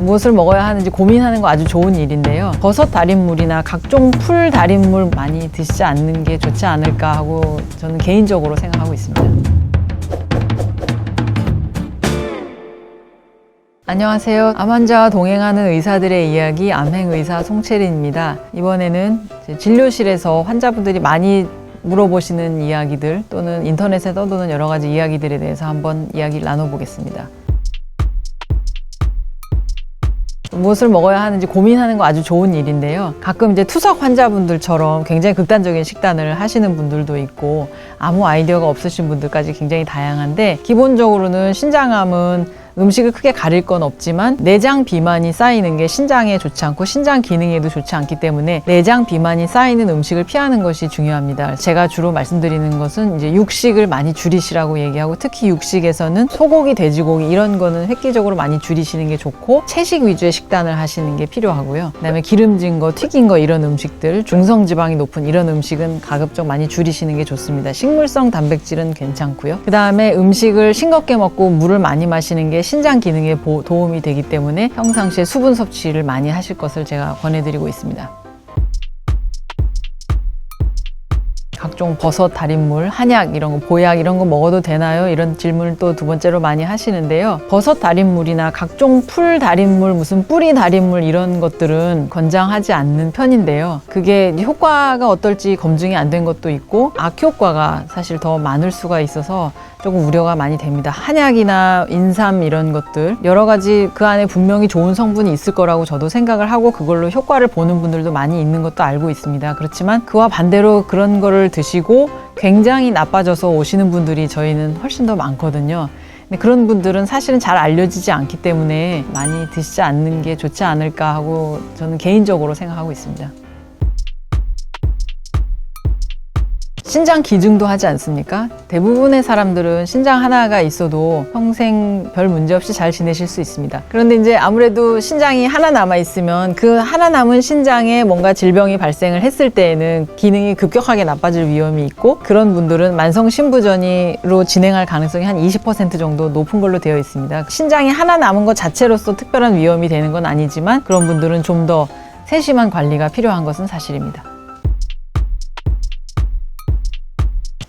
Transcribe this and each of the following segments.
무엇을 먹어야 하는지 고민하는 거 아주 좋은 일인데요. 버섯 달인물이나 각종 풀 달인물 많이 드시지 않는 게 좋지 않을까 하고 저는 개인적으로 생각하고 있습니다. 안녕하세요. 암 환자와 동행하는 의사들의 이야기 암행의사 송채린입니다. 이번에는 제 진료실에서 환자분들이 많이 물어보시는 이야기들 또는 인터넷에 떠도는 여러 가지 이야기들에 대해서 한번 이야기를 나눠보겠습니다. 무엇을 먹어야 하는지 고민하는 거 아주 좋은 일인데요. 가끔 이제 투석 환자분들처럼 굉장히 극단적인 식단을 하시는 분들도 있고 아무 아이디어가 없으신 분들까지 굉장히 다양한데 기본적으로는 신장암은 음식을 크게 가릴 건 없지만 내장 비만이 쌓이는 게 신장에 좋지 않고 신장 기능에도 좋지 않기 때문에 내장 비만이 쌓이는 음식을 피하는 것이 중요합니다. 제가 주로 말씀드리는 것은 이제 육식을 많이 줄이시라고 얘기하고 특히 육식에서는 소고기, 돼지고기 이런 거는 획기적으로 많이 줄이시는 게 좋고 채식 위주의 식단을 하시는 게 필요하고요. 그다음에 기름진 거, 튀긴 거 이런 음식들, 중성 지방이 높은 이런 음식은 가급적 많이 줄이시는 게 좋습니다. 식물성 단백질은 괜찮고요. 그다음에 음식을 싱겁게 먹고 물을 많이 마시는 게 신장 기능에 보- 도움이 되기 때문에 평상시에 수분 섭취를 많이 하실 것을 제가 권해드리고 있습니다. 각종 버섯 달인물, 한약 이런 거, 보약 이런 거 먹어도 되나요? 이런 질문을 또 두 번째로 많이 하시는데요. 버섯 달인물이나 각종 풀 달인물, 무슨 뿌리 달인물 이런 것들은 권장하지 않는 편인데요. 그게 효과가 어떨지 검증이 안 된 것도 있고 악효과가 사실 더 많을 수가 있어서 조금 우려가 많이 됩니다. 한약이나 인삼 이런 것들 여러 가지 그 안에 분명히 좋은 성분이 있을 거라고 저도 생각을 하고 그걸로 효과를 보는 분들도 많이 있는 것도 알고 있습니다. 그렇지만 그와 반대로 그런 거를 드시고 굉장히 나빠져서 오시는 분들이 저희는 훨씬 더 많거든요. 근데 그런 분들은 사실은 잘 알려지지 않기 때문에 많이 드시지 않는 게 좋지 않을까 하고 저는 개인적으로 생각하고 있습니다. 신장 기증도 하지 않습니까? 대부분의 사람들은 신장 하나가 있어도 평생 별 문제 없이 잘 지내실 수 있습니다. 그런데 이제 아무래도 신장이 하나 남아 있으면 그 하나 남은 신장에 뭔가 질병이 발생을 했을 때에는 기능이 급격하게 나빠질 위험이 있고 그런 분들은 만성 신부전이로 진행할 가능성이 한 20% 정도 높은 걸로 되어 있습니다. 신장이 하나 남은 것 자체로서 특별한 위험이 되는 건 아니지만 그런 분들은 좀 더 세심한 관리가 필요한 것은 사실입니다.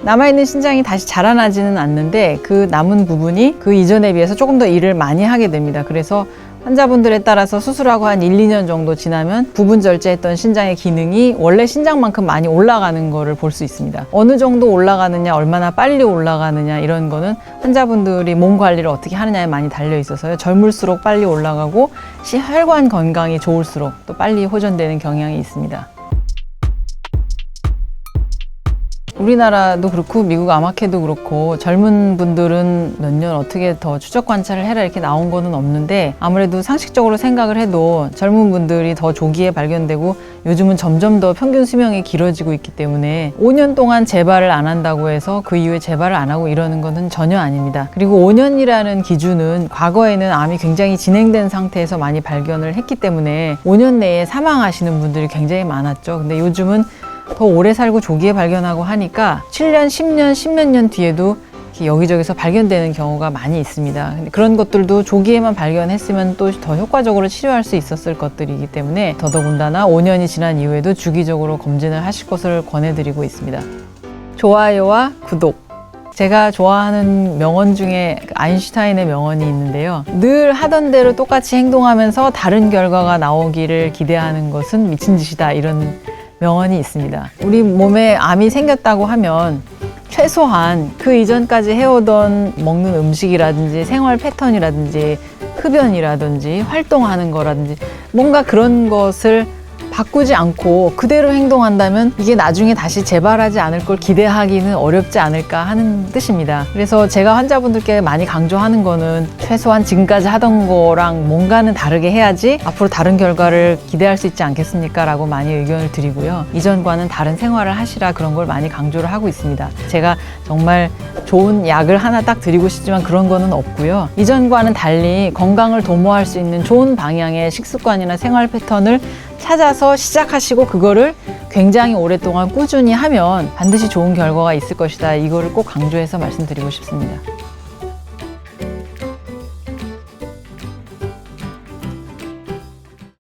남아있는 신장이 다시 자라나지는 않는데 그 남은 부분이 그 이전에 비해서 조금 더 일을 많이 하게 됩니다. 그래서 환자분들에 따라서 수술하고 한 1, 2년 정도 지나면 부분 절제했던 신장의 기능이 원래 신장만큼 많이 올라가는 거를 볼 수 있습니다. 어느 정도 올라가느냐, 얼마나 빨리 올라가느냐 이런 거는 환자분들이 몸 관리를 어떻게 하느냐에 많이 달려 있어서요. 젊을수록 빨리 올라가고 시- 혈관 건강이 좋을수록 또 빨리 호전되는 경향이 있습니다. 우리나라도 그렇고 미국 암학회도 그렇고 젊은 분들은 몇 년 어떻게 더 추적 관찰을 해라 이렇게 나온 거는 없는데 아무래도 상식적으로 생각을 해도 젊은 분들이 더 조기에 발견되고 요즘은 점점 더 평균 수명이 길어지고 있기 때문에 5년 동안 재발을 안 한다고 해서 그 이후에 재발을 안 하고 이러는 것은 전혀 아닙니다. 그리고 5년이라는 기준은 과거에는 암이 굉장히 진행된 상태에서 많이 발견을 했기 때문에 5년 내에 사망하시는 분들이 굉장히 많았죠. 근데 요즘은 더 오래 살고 조기에 발견하고 하니까 7년, 10년, 10몇 년 뒤에도 여기저기서 발견되는 경우가 많이 있습니다. 그런 것들도 조기에만 발견했으면 또 더 효과적으로 치료할 수 있었을 것들이기 때문에 더더군다나 5년이 지난 이후에도 주기적으로 검진을 하실 것을 권해드리고 있습니다. 좋아요와 구독. 제가 좋아하는 명언 중에 그 아인슈타인의 명언이 있는데요. 늘 하던 대로 똑같이 행동하면서 다른 결과가 나오기를 기대하는 것은 미친 짓이다. 이런 명언이 있습니다. 우리 몸에 암이 생겼다고 하면 최소한 그 이전까지 해오던 먹는 음식이라든지 생활 패턴이라든지 흡연이라든지 활동하는 거라든지 뭔가 그런 것을 바꾸지 않고 그대로 행동한다면 이게 나중에 다시 재발하지 않을 걸 기대하기는 어렵지 않을까 하는 뜻입니다. 그래서 제가 환자분들께 많이 강조하는 거는 최소한 지금까지 하던 거랑 뭔가는 다르게 해야지 앞으로 다른 결과를 기대할 수 있지 않겠습니까? 라고 많이 의견을 드리고요. 이전과는 다른 생활을 하시라 그런 걸 많이 강조를 하고 있습니다. 제가 정말 좋은 약을 하나 딱 드리고 싶지만 그런 거는 없고요. 이전과는 달리 건강을 도모할 수 있는 좋은 방향의 식습관이나 생활 패턴을 찾아서 시작하시고 그거를 굉장히 오랫동안 꾸준히 하면 반드시 좋은 결과가 있을 것이다. 이거를 꼭 강조해서 말씀드리고 싶습니다.